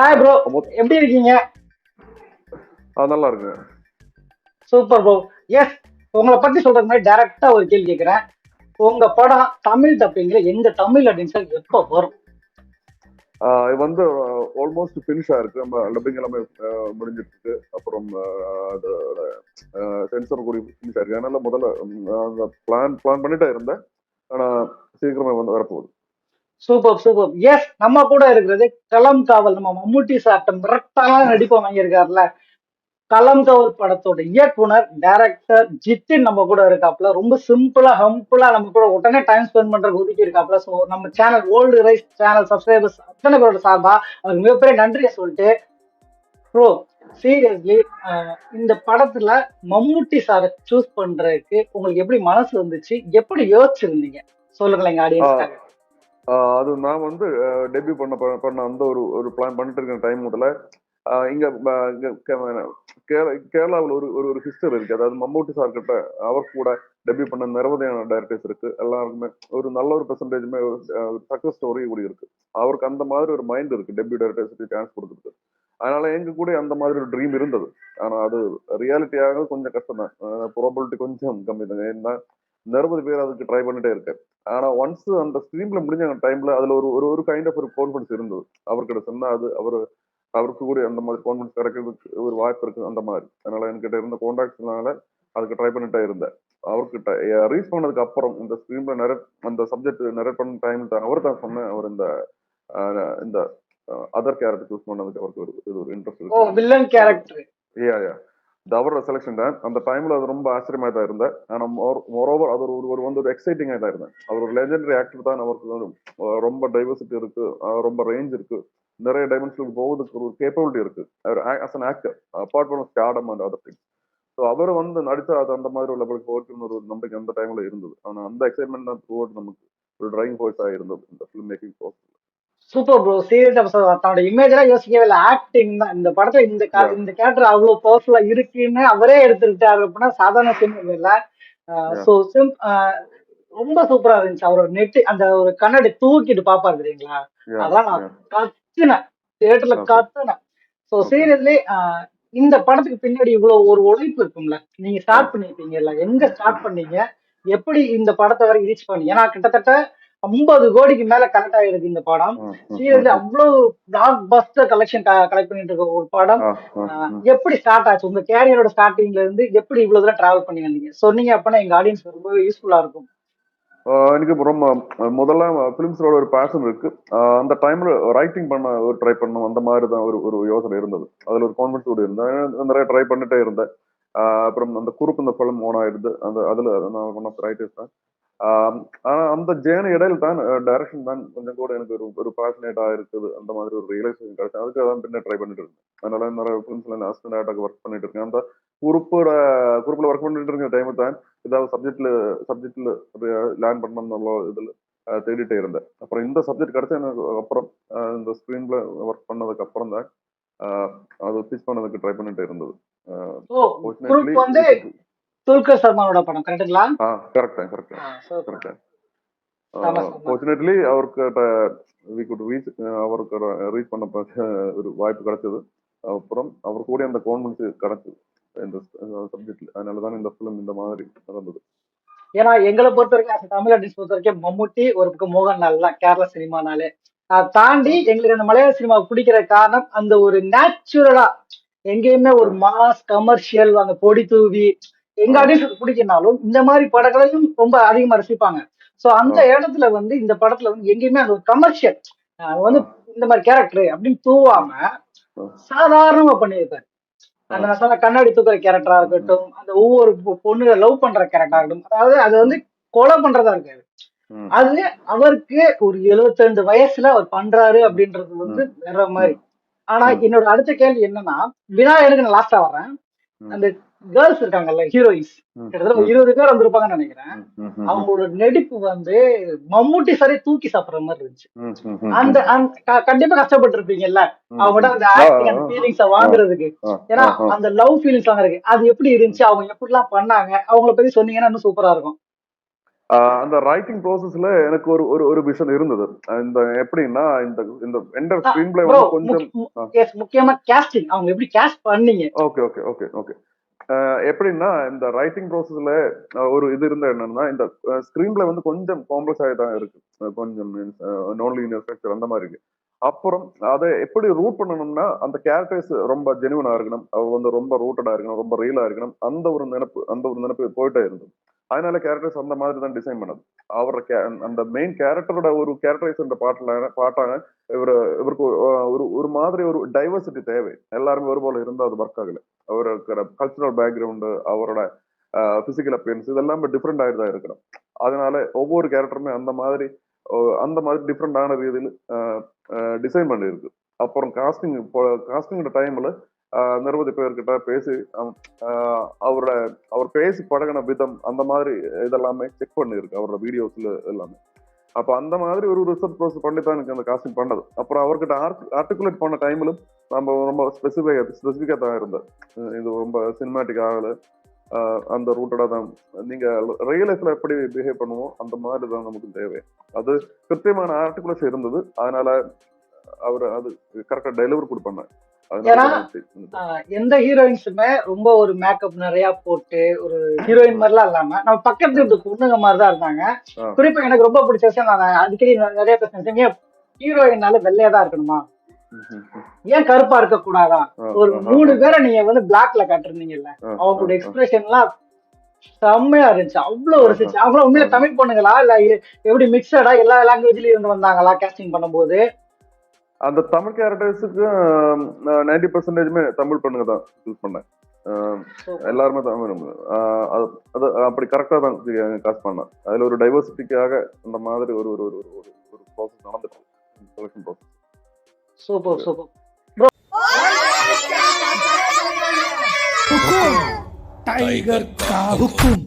Hi bro எப்படி இருக்கீங்க? நல்லா இருக்கு சூப்பர் ப்ரோ எஸ் உங்களை பத்தி சொல்றதுக்கு மாதிரி டைரக்டா ஒரு கேள்வி கேட்கிறேன் உங்க படம் தமிழ் டப்பிங்ல எங்க தமிழ் அப்படின்னு எப்போ வரும்? இது வந்து ஆல்மோஸ்ட் ஃபினிஷ் ஆயிருக்கு. நம்ம டப்பிங் எல்லாமே இருக்கு அப்புறம் அதோட சென்சர் கூடி ஃபினிஷ் ஆயிருக்கு. அதனால முதல்ல பிளான் பிளான் பண்ணிட்டே இருந்தேன். ஆனா சீக்கிரமே வந்து வரப்போகுது. Super super. எஸ் நம்ம கூட இருக்கிறது களம் காவல். நம்ம மம்முட்டி சாட்டம் மிரட்டான நடிப்பை வாங்கியிருக்காருல. களம் காவல் படத்தோட இயக்குனர் டைரக்டர் ஜித்தின் நம்ம கூட இருக்காப்ல ரொம்ப சிம்பிளா ஹம்பிளா நம்ம கூட உடனே டைம் ஸ்பெண்ட் பண்ற ஒதுக்கி இருக்காப்ல ஸோ நம்ம channel old rice channel subscribers அத்தனை பேரோட சார்பா. அவருக்கு மிகப்பெரிய நன்றியை சொல்லிட்டு ப்ரோ சீரியஸ்லி இந்த படத்துல மம்முட்டி சாரை சூஸ் பண்றதுக்கு உங்களுக்கு எப்படி மனசு வந்துச்சு எப்படி யோசிச்சிருந்தீங்க? சொல்லுங்களேன் எங்க ஆடியன்ஸ்க்காக அது நான் வந்து டெபியூ பண்ண ப- பண்ண அந்த ஒரு ஒரு பிளான் பண்ணிட்டு இருக்கிற டைம் முதல்ல இங்க கேரளா கேரளாவில் ஒரு ஒரு ஒரு ஹிஸ்டரி இருக்கு. அதாவது மம்மூட்டி சார் கிட்ட அவர் கூட டெபியூ பண்ண நிரவதியான டைரக்டர்ஸ் இருக்கு. எல்லாருக்குமே ஒரு நல்ல ஒரு பெர்சன்டேஜுமே சக்சஸ் ஸ்டோரி கூட இருக்கு. அவருக்கு அந்த மாதிரி ஒரு மைண்ட் இருக்கு டெபியூ டைரக்டர்ஸ்க்கு சான்ஸ் கொடுத்துருக்கு அதனால எங்க கூட அந்த மாதிரி ஒரு ட்ரீம் இருந்தது. ஆனா அது ரியாலிட்டியாக கொஞ்சம் கஷ்டம் தான் ப்ராபபிலிட்டி கொஞ்சம் கம்மி தான் ஏன்னா நிரவதி பேர் அதுக்கு ட்ரை பண்ணிட்டே இருக்கேன். ஆனா ஒன்ஸ் அந்த ஸ்ட்ரீம்ல முடிஞ்ச டைம்ல அதுல ஒரு ஒரு ஒரு கைண்ட் ஆஃப் ஒரு கான்ஃபிடன்ஸ் இருந்தது. அவர்கிட்ட சொன்னா அது அவர் அவருக்கு கூட அந்த மாதிரி கான்ஃபிடன்ஸ் கிடைக்கிறதுக்கு ஒரு வாய்ப்பு இருக்கு அந்த மாதிரி. அதனால என்கிட்ட இருந்த கான்டாக்ட்ஸ்னால அதுக்கு ட்ரை பண்ணிட்டே இருந்தேன். அவர்கிட்ட ரீச் பண்ணதுக்கு அப்புறம் இந்த ஸ்ட்ரீம்ல நிறைய அந்த சப்ஜெக்ட் நிறைய பண்ண டைம் தான் அவர் தான் சொன்னேன் அவர் இந்த இந்த அதர் கேரக்டர் சூஸ் பண்ணதுக்கு அவருக்கு ஒரு இது ஒரு இன்ட்ரெஸ்ட் இருக்கு. வில்லன் கேரக்டர் யா யா அவரோட செலெக்ஷன் தான். அந்த டைம்ல அது ரொம்ப ஆச்சரியமா தான் இருந்தேன். ஆனா மோரோவர் அது ஒரு ஒரு வந்து ஒரு எக்ஸைட்டிங்கா தான் இருந்தேன். அவர் ஒரு லெஜெண்டரி ஆக்டர் தான் அவருக்கு ரொம்ப டைவர்சிட்டி இருக்கு ரொம்ப ரேஞ்ச் இருக்கு. நிறைய டைமென்ஷனுக்கு போவதுக்கு ஒரு கேப்பபிலிட்டி இருக்கு. அவர் as an actor apart from stardom and other things so அவர் வந்து நடித்த அது அந்த மாதிரி உள்ள லெவலுக்கு போகணும்னு ஒரு நம்பிக்கை அந்த டைம்ல இருந்தது. ஆனால் அந்த எக்ஸைட்மெண்ட் தான் த்ரூ நமக்கு ஒரு டிரைவிங் ஃபோர்ஸா இருந்தது. இந்த film making process super bro serious தன்னோட இமேஜ் எல்லாம் யோசிக்கவே இல்லை. ஆக்டிங் தான். இந்த படத்துல இந்த. இந்த கேரக்டர் அவ்வளவு பவர்ஃபுல்லா இருக்குன்னு அவரே எடுத்துக்கிட்டாரு அப்படின்னா சாதாரண சினிமா இல்ல. ஸோ சிம் ரொம்ப சூப்பரா இருந்துச்சு. அவரோட நெட் அந்த ஒரு கண்ணாடி தூக்கிட்டு பாப்பாரு தெரியுங்களா? அதான் நான் கத்துனேன். தியேட்டர்ல. கத்துனேன். ஸோ. சீரியஸ்லி இந்த படத்துக்கு பின்னாடி இவ்வளவு ஒரு உழைப்பு இருக்கும்ல? நீங்க ஸ்டார்ட் பண்ணிருப்பீங்கல்ல. எங்க ஸ்டார்ட் பண்ணீங்க? எப்படி இந்த படத்தை வரை ரீச் பண்ணீங்க? ஏன்னா கிட்டத்தட்ட ஐம்பது கோடிக்கு மேல கனெக்ட் ஆயிருக்கு இந்த படம். சீரியஸ்லி அவ்வளவு பிளாக் பஸ்டர் கலெக்ஷன் கலெக்ட் பண்ணிட்டு இருக்க ஒரு படம். எப்படி ஸ்டார்ட் ஆச்சு? உங்க கேரியரோட ஸ்டார்டிங்ல இருந்து எப்படி இவ்வளவு தூரம் டிராவல் பண்ணி வந்தீங்க சொன்னீங்க அப்படின்னா எங்க ஆடியன்ஸ் ரொம்ப யூஸ்ஃபுல்லா இருக்கும். எனக்கு ரொம்ப முதல்ல ஃபிலிம்ஸோட ஒரு பேஷன் இருக்கு. அந்த டைம்ல ரைட்டிங் பண்ண ஒரு ட்ரை பண்ணணும் அந்த மாதிரி தான் ஒரு ஒரு யோசனை இருந்தது. அதுல ஒரு கான்ஃபிடன்ஸ் கூட இருந்தேன். நிறைய ட்ரை பண்ணிட்டே இருந்தேன். அப்புறம் அந்த குறுப்பு இந்த ஃபிலிம் ஓன் ஆயிடுது. அந்த அதுல நான் ஒன் ஆஃப் ரைட்டர்ஸ் தான். ஆனா அந்த ஜேர்னி இடையில தான் டைரக்ஷன் தான் கொஞ்சம் கூட எனக்கு ஒரு ஒரு பேஷனேட்டா இருக்குது. அந்த மாதிரி ஒரு ரியலைசேஷன் கிடைச்சது. அதுக்கு தான் பின்ன ட்ரை பண்ணிட்டு இருக்கேன் அதனால நிறைய ஃபிலிம்ஸ்ல அசிஸ்டன்ட் ஆக்டாக ஒர்க் பண்ணிட்டு இருக்கேன். அந்த குறுப்போட குறுப்புல ஒர்க் பண்ணிட்டு இருக்க டைம் தான் ஏதாவது சப்ஜெக்ட்ல சப்ஜெக்ட்ல லேர்ன் பண்ணணும் இதுல தேடிட்டே இருந்தேன். அப்புறம் இந்த சப்ஜெக்ட் கிடைச்ச எனக்கு அப்புறம் இந்த ஸ்க்ரீன்ல ஒர்க் பண்ணதுக்கு அப்புறம் தான் அது டீச் பண்ணதுக்கு ட்ரை பண்ணிட்டே இருந்தது. துல்கர் சர்மானோட படம் கரெக்டுங்களா? ஆ கரெக்ட் கரெக்ட். ஃபார்ச்சுனேட்லி அவர்கிட்ட வி குட் ரீச் அவருக்கு ரீச் பண்ண ஒரு வாய்ப்பு கிடைச்சது. அப்புறம் அவர் கூட அந்த கான்ஃபிடன்ஸ் கிடைச்சது. இந்த சப்ஜெக்ட்ல அதனால தான் இந்த ஃபிலிம் இந்த மாதிரி நடந்தது. ஏன்னா எங்களை பொறுத்த வரைக்கும் தமிழ் ஆர்டிஸ்ட் பொறுத்த வரைக்கும் மம்முட்டி ஒரு பக்கம் மோகன்லால் தான் கேரளா சினிமானாலே. அதை தாண்டி எங்களுக்கு அந்த மலையாள சினிமா பிடிக்கிற காரணம் அந்த ஒரு நேச்சுரலா எங்கேயுமே ஒரு மாஸ் கமர்ஷியல் அந்த பொடி தூவி எங்க ஆ. ஆடியன்ஸ் பிடிக்கினாலும் இந்த மாதிரி படங்களையும் ரொம்ப அதிகமா ரசிப்பாங்க சோ அந்த. இடத்துல வந்து இந்த படத்துல வந்து எங்கேயுமே அந்த ஒரு கமர்ஷியல் வந்து இந்த மாதிரி கேரக்டர் அப்படின்னு தூவாம. சாதாரணமா பண்ணியிருப்பாரு அந்த நான் சொன்ன கண்ணாடி தூக்குற கேரக்டரா இருக்கட்டும் அந்த ஒவ்வொரு பொ- பொண்ணுங்க லவ் பண்ற கேரக்டரா இருக்கட்டும் அதாவது அது வந்து கொலை பண்றதா இருக்காது ம். அது அவருக்கு ஒரு 72 வயசுல அவர் பண்றாரு அப்படின்றது வந்து வேற மாதிரி ஆனா. என்னோட அடுத்த கேள்வி என்னன்னா விநாயகருக்கு நான் லாஸ்டா வர்றேன். அந்த கேர்ள்ஸ் இருக்காங்கல்ல ஹீரோயின்ஸ். கிட்டத்தட்ட இருபது பேர் வந்திருப்பாங்கன்னு நினைக்கிறேன். அவங்களோட நடிப்பு வந்து மம்முட்டி சரி தூக்கி சாப்பிடுற மாதிரி இருந்துச்சு. அந்த கண்டிப்பா கஷ்டப்பட்டு இருப்பீங்கல்ல ம், அவங்கள்ட்ட அந்த ஆக்டிங் அந்த ஆ, ஃபீலிங்ஸ வாங்குறதுக்கு. ஏன்னா. அந்த லவ் ஃபீலிங்ஸ் வாங்குறதுக்கு அது எப்படி இருந்துச்சு? அவங்க எப்படிலாம் பண்ணாங்க? அவங்கள பத்தி சொன்னீங்கன்னா இன்னும் சூப்பரா இருக்கும். அந்த ரைட்டிங் ப்ராசஸ்ல எனக்கு ஒரு ஒரு ஒரு விஷன் இருந்தது. இந்த எப்படின்னா இந்த இந்த என்டர் ஸ்கிரீன் பிளே வந்து கொஞ்சம் எஸ் முக்கியமா casting. அவங்க எப்படி கேஸ்ட் பண்ணீங்க? ஓகே ஓகே ஓகே ஓகே எப்படின்னா இந்த ரைட்டிங் ப்ராசஸ்ல ஒரு இது இருந்த என்னன்னா இந்த ஸ்கிரீன்ல வந்து கொஞ்சம் காம்ப்ளெக்ஸ் ஆகி தான் இருக்கு கொஞ்சம் நான் லீனியர் ஸ்ட்ரக்சர் அந்த மாதிரி இருக்கு. அப்புறம் அதை எப்படி ரூட் பண்ணணும்னா அந்த கேரக்டர்ஸ் ரொம்ப ஜெனுவனா இருக்கணும். அவ வந்து ரொம்ப ரூட்டடா இருக்கணும் ரொம்ப ரியலா இருக்கணும். அந்த ஒரு நினைப்பு அந்த ஒரு நினைப்பு போயிட்டே இருந்தது. அதனால கேரக்டர்ஸ் அந்த மாதிரி தான் டிசைன் பண்ணது. அவரோட அந்த மெயின் கேரக்டரோட ஒரு கேரக்டரைஸ் பாட்டுல பாட்டாங்க இவர் இவருக்கு ஒரு- ஒரு மாதிரி ஒரு டைவர்சிட்டி தேவை. எல்லாருமே ஒரு போல இருந்தால் அது ஒர்க் ஆகல. அவருக்கு கல்ச்சுரல் பேக்ரவுண்டு அவரோட பிசிக்கல் அப்பியன்ஸ் இதெல்லாம் டிஃப்ரெண்ட் ஆகிட்டு தான் இருக்கணும். அதனால ஒவ்வொரு கேரக்டருமே அந்த மாதிரி அந்த மாதிரி டிஃப்ரெண்டான ரீதியில் டிசைன் பண்ணியிருக்கு. அப்புறம் காஸ்டிங் காஸ்டிங் டைம்ல நிறுவதி பேர்கிட்ட பேசி அவரோட அவர் பேசி பழகின விதம் அந்த மாதிரி இதெல்லாமே செக் பண்ணியிருக்கு அவரோட வீடியோஸ்ல எல்லாமே. அப்போ அந்த மாதிரி ஒரு ரிசர்ச் ப்ரோசஸ் பண்ணி தான் எனக்கு அந்த காஸ்டிங் பண்ணது. அப்புறம் அவர்கிட்ட ஆர்டிகுலேட் பண்ண டைம்ல நம்ம ரொம்ப ஸ்பெசிஃபிக் ஸ்பெசிஃபிக்காக தான் இருந்தேன். இது ரொம்ப சினிமேட்டிக் ஆகலை. அந்த ரூட்டோட தான். நீங்கள் ரியல் லைஃப்ல எப்படி பிஹேவ் பண்ணுவோம் அந்த மாதிரி தான் நமக்கு தேவை. அது கிருத்தியமான ஆர்டிகுலேஷன் இருந்தது. அதனால அவர் அது கரெக்டாக டெலிவர் கொடுப்பாங்க. ஏன்னா, எந்த ஹீரோயின்ஸுமே ரொம்ப ஒரு மேக்கப் நிறைய போட்டு ஒரு ஹீரோயின் மாதிரிலாம் இல்லாம நம்ம பக்கத்து வீட்டு பொண்ணுங்க மாதிரி தான் இருந்தாங்க. குறிப்பா எனக்கு ரொம்ப பிடிச்ச விஷயம் நான் அடிக்கடி நிறைய பேசுறேன் ஹீரோயின்னால வெள்ளையா தான் இருக்கணுமா? ஏன் கருப்பா இருக்க கூடாதா ஒரு மூணு பேரை நீங்க வந்து பிளாக்ல காட்டுறீங்கல்ல அவங்களோட எக்ஸ்பிரஷன் எல்லாம் செம்மையா இருந்துச்சு. அவ்வளவு ஒரு சிச்சு அவ்வளவு உண்மையில தமிழ் பொண்ணுங்களா? இல்ல எப்படி மிக்சடா எல்லா லாங்குவேஜ்லயும் இருந்து வந்தாங்களா கேஸ்டிங் பண்ணும்போது? அந்த தமிழ் கேரக்டர்ஸுக்கு நைன்டி பர்சன்டேஜுமே தமிழ் பண்ணுங்க தான் யூஸ் பண்ணேன். எல்லாருமே தமிழ் அது அப்படி கரெக்டாக தான் காசு பண்ணேன் அதில் ஒரு டைவர்சிட்டிக்காக அந்த மாதிரி ஒரு ஒரு ஒரு ஒரு ஒரு ப்ராசஸ் நடந்துட்டு selection process super super tiger காவுக்கும்